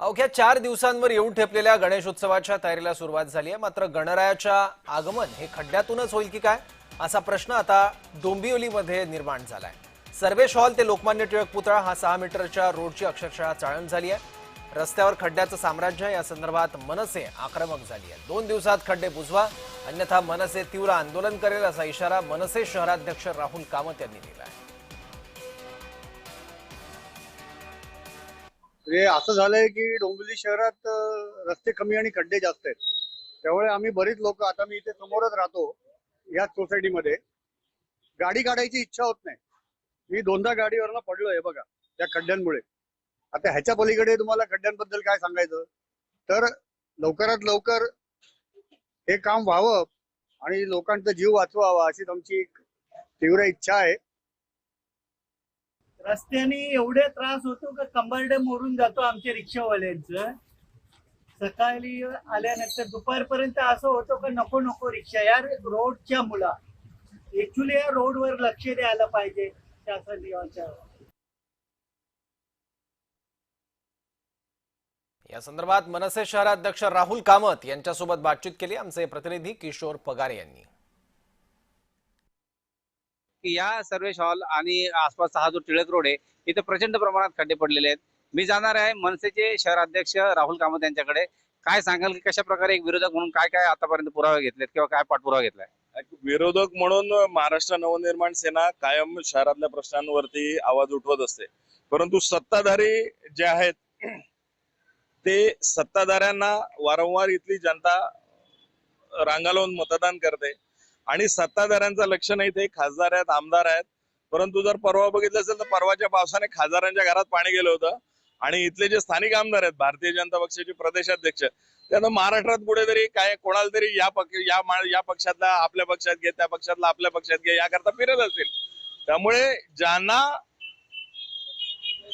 अवघ्या चार दिवसांवर येऊन ठेपलेल्या गणेशोत्सवाच्या तयारीला सुरुवात झाली आहे मात्र गणरायाच्या आगमन हे खड्ड्यातूनच होईल की काय असा प्रश्न आता डोंबिवलीमध्ये निर्माण झालाय. सर्वेश हॉल ते लोकमान्य टिळक पुतळा हा सहा मीटरच्या रोडची अक्षरशः चाळण झाली आहे रस्त्यावर खड्ड्याचं साम्राज्य या संदर्भात मनसे आक्रमक झाली आहे दोन दिवसात खड्डे बुजवा अन्यथा मनसे तीव्र आंदोलन करेल असा इशारा मनसे शहराध्यक्ष राहुल कामत यांनी दिला आहे म्हणजे असं झालंय की डोंबिवली शहरात रस्ते कमी आणि खड्डे जास्त आहेत. त्यामुळे आम्ही बरीच लोक आता मी इथे समोरच राहतो याच सोसायटीमध्ये. गाडी काढायची इच्छा होत नाही. मी दोनदा गाडीवरनं पडलोय बघा त्या खड्ड्यांमुळे. आता ह्याच्या पलीकडे तुम्हाला खड्ड्यांबद्दल काय सांगायचं? तर लवकरात लवकर हे काम व्हावं आणि लोकांचा जीव वाचवावा अशी आमची एक तीव्र इच्छा आहे. रस्त्याने एवढे त्रास होतो का कंबरडे मोडून जातो आमच्या रिक्षावाल्यांचं. सकाळी आल्यानंतर दुपारपर्यंत असं होतं का नको नको रिक्षा. या रोडच्या मुला ऍक्च्युली या रोडवर लक्ष द्यायला पाहिजे शासनाच्या या संदर्भात मनसे शहराध्यक्ष राहुल कामत यांच्यासोबत बातचीत केली आमचे प्रतिनिधी किशोर पगारे यांनी. की या सर्वेश हॉल आणि आसपासचा हा जो टिळक रोड आहे इथे प्रचंड प्रमाणात खड्डे पडलेले आहेत. मी जाणार आहे मनसेचे शहराध्यक्ष राहुल कामत यांच्याकडे. काय सांगाल की कशा प्रकारे एक विरोधक म्हणून काय काय आतापर्यंत पुरावे घेतलेत किंवा काय पाठपुरावा घेतलाय? विरोधक म्हणून महाराष्ट्र नवनिर्माण सेना कायम शहरातल्या प्रश्नांवरती आवाज उठवत असते. परंतु सत्ताधारी जे आहेत ते सत्ताधाऱ्यांना वारंवार इथली जनता रांगा लावून मतदान करते. आणि सत्ताधाऱ्यांचं लक्ष नाही ते खासदार आहेत आमदार आहेत. परंतु जर परवा बघितलं असेल तर परवाच्या पावसाने खासदारांच्या घरात पाणी गेलं होतं. आणि इथले जे स्थानिक आमदार आहेत भारतीय जनता पक्षाचे प्रदेशाध्यक्ष त्यांना महाराष्ट्रात कुठेतरी काय कोणाला तरी या पक्ष या या पक्षातला आपल्या पक्षात घे त्या पक्षातला आपल्या पक्षात घे याकरता फिरत असतील. त्यामुळे ज्यांना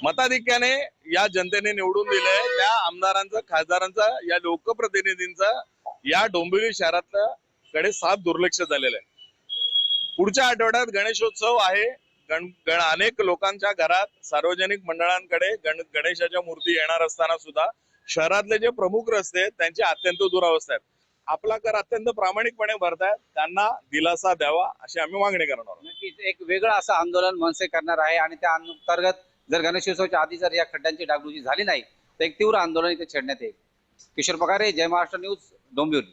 मताधिक्याने या जनतेने निवडून दिलंय त्या आमदारांचं खासदारांचं या लोकप्रतिनिधींचं या डोंबिवली शहरातलं कडे साफ दुर्लक्ष झालेलं आहे पुढच्या आठवड्यात गणेशोत्सव आहे. गण गण अनेक लोकांच्या घरात सार्वजनिक मंडळांकडे गण गणेशाच्या मूर्ती येणार असताना सुद्धा शहरातले जे प्रमुख रस्ते आहेत त्यांची अत्यंत दुरावस्था आहेत. आपला कर अत्यंत प्रामाणिकपणे भरतायत. त्यांना दिलासा द्यावा अशी आम्ही मागणी करणार आहोत. एक वेगळं असं आंदोलन मनसे करणार आहे आणि त्या अंतर्गत जर गणेशोत्सवाच्या आधी जर या खड्ड्यांची डागडुजी झाली नाही तर एक तीव्र आंदोलन इथे छेडण्यात येईल. किशोर पगारे जय महाराष्ट्र न्यूज डोंबिवली.